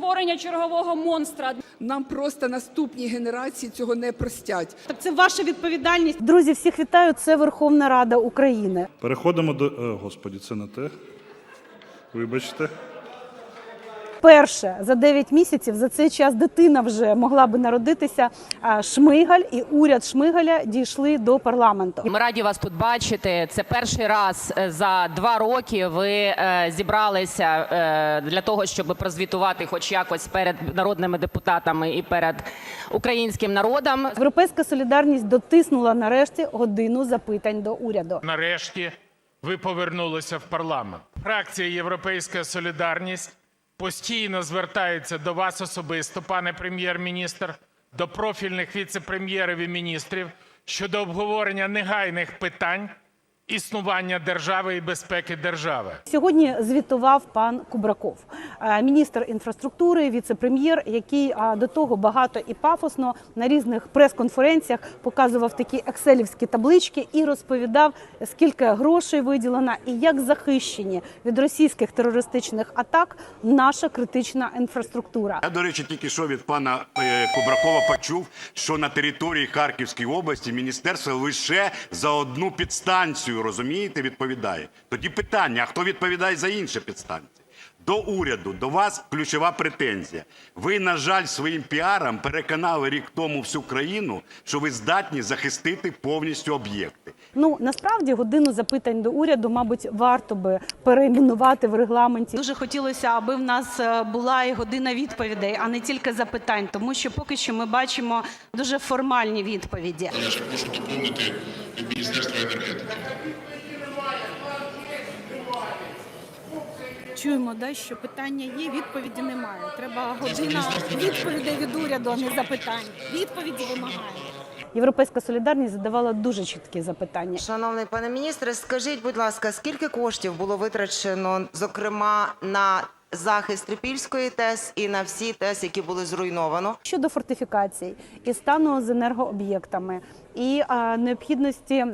створення чергового монстра. Нам просто наступні генерації цього не простять. Так це ваша відповідальність. Друзі, всіх вітаю. Це Верховна Рада України. Переходимо до. Е, Господі, це не те. Вибачте. Перше за 9 місяців за цей час дитина вже могла би народитися. а, Шмигаль і уряд Шмигаля дійшли до парламенту. Ми раді вас тут бачити. Це перший раз е, за два роки ви е, зібралися е, для того, щоб прозвітувати, хоч якось перед народними депутатами і перед українським народом. Європейська солідарність дотиснула нарешті годину запитань до уряду. Нарешті ви повернулися в парламент. Фракція Європейська Солідарність постійно звертаються до вас особисто, пане прем'єр-міністр, до профільних віце-прем'єрів і міністрів щодо обговорення негайних питань існування держави і безпеки держави. Сьогодні звітував пан Кубраков, е, міністр інфраструктури, віце-прем'єр, який до того багато і пафосно на різних прес-конференціях показував такі екселівські таблички і розповідав, скільки грошей виділено і як захищені від російських терористичних атак наша критична інфраструктура. Я, до речі, тільки що від пана е, Кубракова почув, що на території Харківської області міністерство лише за одну підстанцію, розумієте, відповідає. Тоді питання: а хто відповідає за інші підстанції? До уряду, до вас ключова претензія. Ви, на жаль, своїм піаром переконали рік тому всю країну, що ви здатні захистити повністю об'єкти. Ну насправді годину запитань до уряду, мабуть, варто би перейменувати в регламенті. Дуже хотілося, аби в нас е, була і година відповідей, а не тільки запитань, тому що поки що ми бачимо дуже формальні відповіді. Я ж прошу доповнити від Міністерства енергетики. Чуємо, да, що питання є, відповіді немає. Треба година відповідей від уряду, а не запитань. Відповіді вимагаємо. Європейська солідарність задавала дуже чіткі запитання. Шановний пане міністре, скажіть, будь ласка, скільки коштів було витрачено, зокрема, на захист Трипільської ТЕС і на всі ТЕС, які були зруйновано? щодо фортифікацій і стану з енергооб'єктами, і а, необхідності.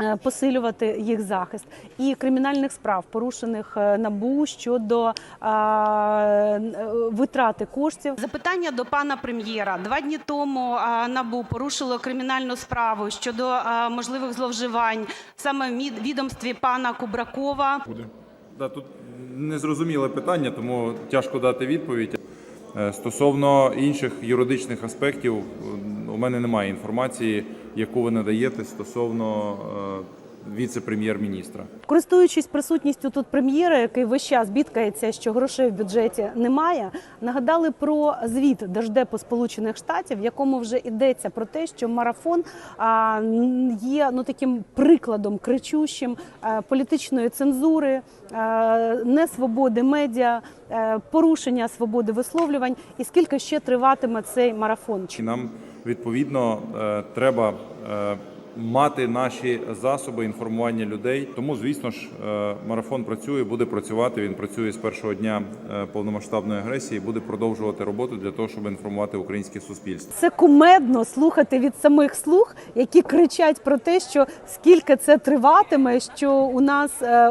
Е, Посилювати їх захист і кримінальних справ, порушених е, набу щодо а, е, витрати коштів. Запитання до пана прем'єра. Два дні тому НАБУ порушило кримінальну справу щодо а, можливих зловживань саме в відомстві пана Кубракова. Буде Да, тут незрозуміле питання, тому тяжко дати відповідь. Стосовно інших юридичних аспектів, у мене немає інформації, яку ви надаєте стосовно е, віце-прем'єр-міністра. Користуючись присутністю тут прем'єра, який весь час бідкається, що грошей в бюджеті немає, нагадали про звіт Держдепу Сполучених Штатів, в якому вже йдеться про те, що марафон є ну таким прикладом кричущим е, політичної цензури, е, несвободи медіа, порушення свободи висловлювань. І скільки ще триватиме цей марафон? І нам відповідно е, треба е, мати наші засоби інформування людей. Тому, звісно ж, е, марафон працює, буде працювати. Він працює з першого дня повномасштабної агресії, буде продовжувати роботу для того, щоб інформувати українське суспільство. Це кумедно слухати від самих слуг, які кричать про те, що скільки це триватиме, що у нас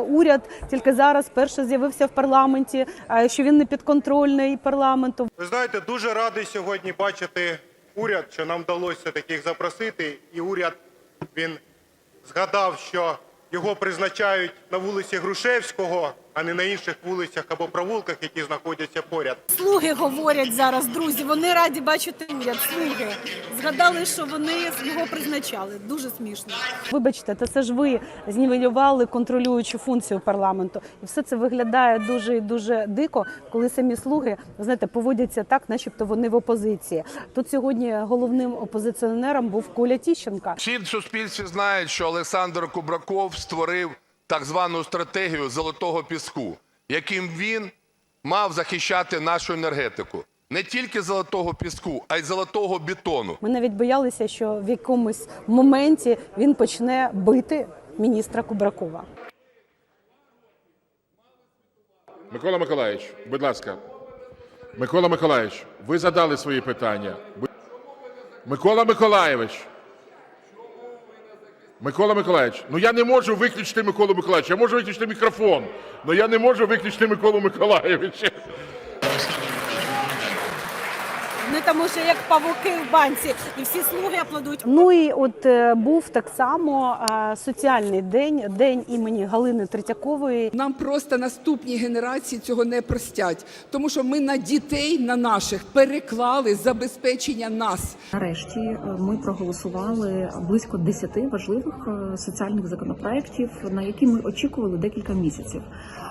уряд тільки зараз перше з'явився в парламенті, що він не підконтрольний парламенту. Ви знаєте, дуже радий сьогодні бачити уряд, що нам вдалося таких запросити. І уряд він згадав, що його призначають на вулиці Грушевського, а не на інших вулицях або провулках, які знаходяться поряд. Слуги говорять зараз, друзі. Вони раді бачити уряд. Слуги згадали, що вони його призначали. Дуже смішно. Вибачте, та це ж ви знівелювали контролюючу функцію парламенту, і все це виглядає дуже і дуже дико, коли самі слуги ви знаєте поводяться так, начебто вони в опозиції. Тут сьогодні головним опозиціонером був Коля Тіщенка. Всі в суспільстві знають, що Олександр Кубраков створив так звану стратегію золотого піску, яким він мав захищати нашу енергетику. Не тільки золотого піску, а й золотого бетону. Ми навіть боялися, що в якомусь моменті він почне бити міністра Кубракова. Микола Миколаївич, будь ласка. Микола Миколаївич, ви задали свої питання. Микола Миколаївич. Микола Миколаївич, ну я не можу виключити Миколу Миколаївича. Я можу виключити мікрофон, але я не можу виключити Миколу Миколаївича. Тому що як павуки в банці, і всі слуги аплодують. Ну і от е, був так само е, соціальний день, день імені Галини Третьякової. Нам просто наступні генерації цього не простять, тому що ми на дітей, на наших переклали забезпечення нас. Нарешті е, ми проголосували близько 10 важливих е, соціальних законопроєктів, на які ми очікували декілька місяців.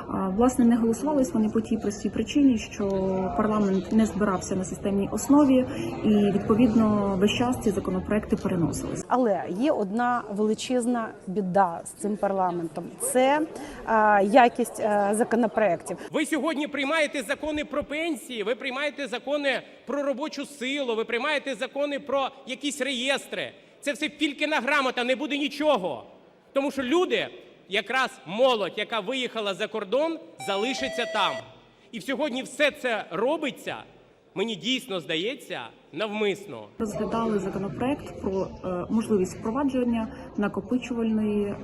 А, Власне, не голосувались вони по тій простій причині, що парламент не збирався на системній основі, і відповідно весь час ці законопроекти переносились. Але є одна величезна біда з цим парламентом: це е, якість е, законопроєктів. Ви сьогодні приймаєте закони про пенсії, ви приймаєте закони про робочу силу, ви приймаєте закони про якісь реєстри. Це все фількіна грамота, не буде нічого. Тому що люди, якраз молодь, яка виїхала за кордон, залишиться там. І сьогодні все це робиться, мені дійсно здається, навмисно. Розглядали законопроект про е, можливість впровадження накопичувальної е,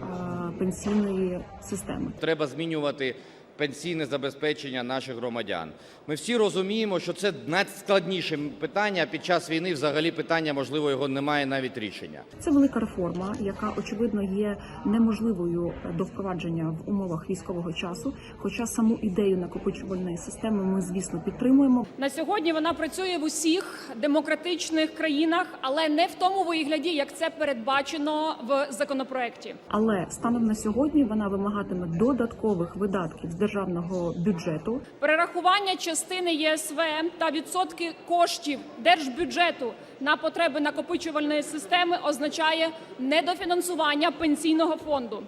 пенсійної системи. Треба змінювати пенсійне забезпечення наших громадян. Ми всі розуміємо, що це найскладніше питання. Під час війни взагалі питання, можливо, його немає навіть рішення. Це велика реформа, яка очевидно є неможливою до впровадження в умовах військового часу. Хоча саму ідею накопичувальної системи ми, звісно, підтримуємо. На сьогодні вона працює в усіх демократичних країнах, але не в тому вигляді, як це передбачено в законопроекті. Але станом на сьогодні вона вимагатиме додаткових видатків з державного бюджету. Перерахування частини ЄСВ та відсотки коштів держбюджету на потреби накопичувальної системи означає недофінансування пенсійного фонду.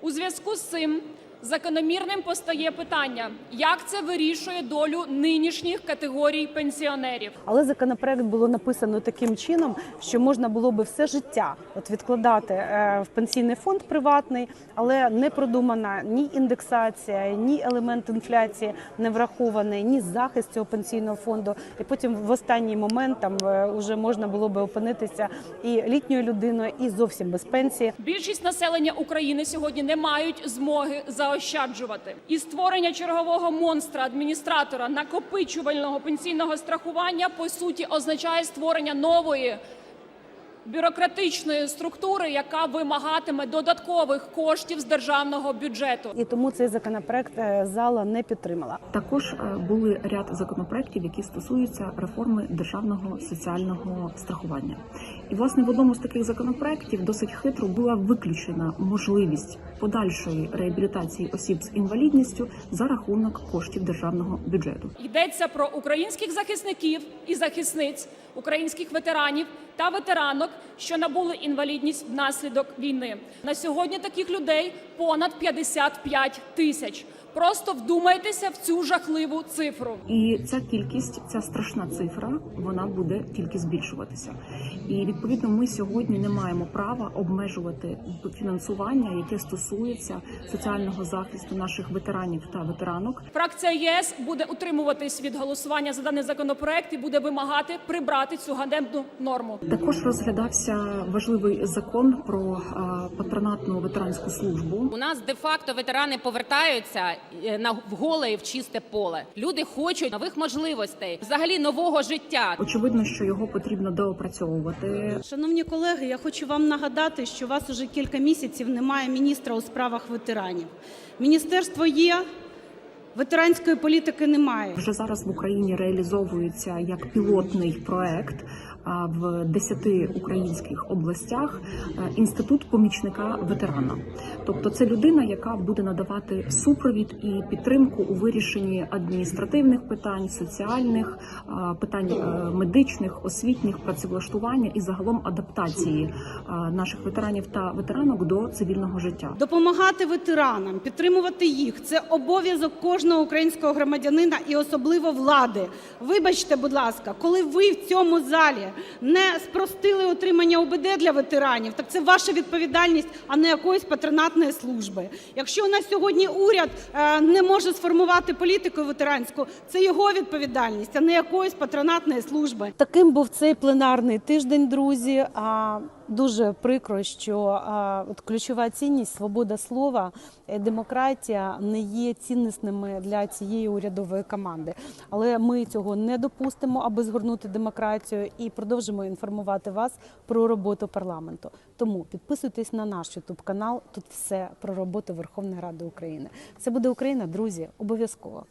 У зв'язку з цим закономірним постає питання, як це вирішує долю нинішніх категорій пенсіонерів. Але законопроект було написано таким чином, що можна було би все життя от відкладати е, в пенсійний фонд приватний, але не продумана ні індексація, ні елемент інфляції не врахований, ні захист цього пенсійного фонду. І потім в останній момент там вже можна було би опинитися і літньою людиною, і зовсім без пенсії. Більшість населення України сьогодні не мають змоги заощаджувати. І створення чергового монстра адміністратора накопичувального пенсійного страхування по суті означає створення нової бюрократичної структури, яка вимагатиме додаткових коштів з державного бюджету. І тому цей законопроект е, зала не підтримала. Також е, були ряд законопроєктів, які стосуються реформи державного соціального страхування. І власне в одному з таких законопроєктів досить хитро була виключена можливість подальшої реабілітації осіб з інвалідністю за рахунок коштів державного бюджету. Йдеться про українських захисників і захисниць, українських ветеранів та ветеранок, що набули інвалідність внаслідок війни. На сьогодні таких людей понад 55 тисяч. Просто вдумайтеся в цю жахливу цифру. І ця кількість, ця страшна цифра, вона буде тільки збільшуватися. І відповідно, ми сьогодні не маємо права обмежувати фінансування, яке стосується соціального захисту наших ветеранів та ветеранок. Фракція єС буде утримуватись від голосування за даний законопроект і буде вимагати прибрати цю ганебну норму. Також розглядався важливий закон про патронатну ветеранську службу. У нас де-факто ветерани повертаються на в голе і в чисте поле. Люди хочуть нових можливостей, взагалі нового життя. Очевидно, що його потрібно доопрацьовувати. Шановні колеги, я хочу вам нагадати, що у вас уже кілька місяців немає міністра у справах ветеранів. Міністерство є, ветеранської політики немає. Вже зараз в Україні реалізовується як пілотний проект в 10 українських областях е, інститут помічника ветерана. Тобто, це людина, яка буде надавати супровід і підтримку у вирішенні адміністративних питань, соціальних питань е, медичних, освітніх, працевлаштування і загалом адаптації наших ветеранів та ветеранок до цивільного життя. Допомагати ветеранам, підтримувати їх це обов'язок кожного українського громадянина і особливо влади. Вибачте, будь ласка, коли ви в цьому залі не спростили отримання ОБД для ветеранів, так це ваша відповідальність, а не якоїсь патронатної служби. Якщо у нас сьогодні уряд е, не може сформувати політику ветеранську, це його відповідальність, а не якоїсь патронатної служби. Таким був цей пленарний тиждень, друзі. Дуже прикро, що от ключова цінність свобода слова, е, демократія не є ціннісними для цієї урядової команди. Але ми цього не допустимо, аби згорнути демократію, і продовжимо інформувати вас про роботу парламенту. Тому підписуйтесь на наш ютуб канал. Тут все про роботу Верховної Ради України. Це буде Україна, друзі, обов'язково.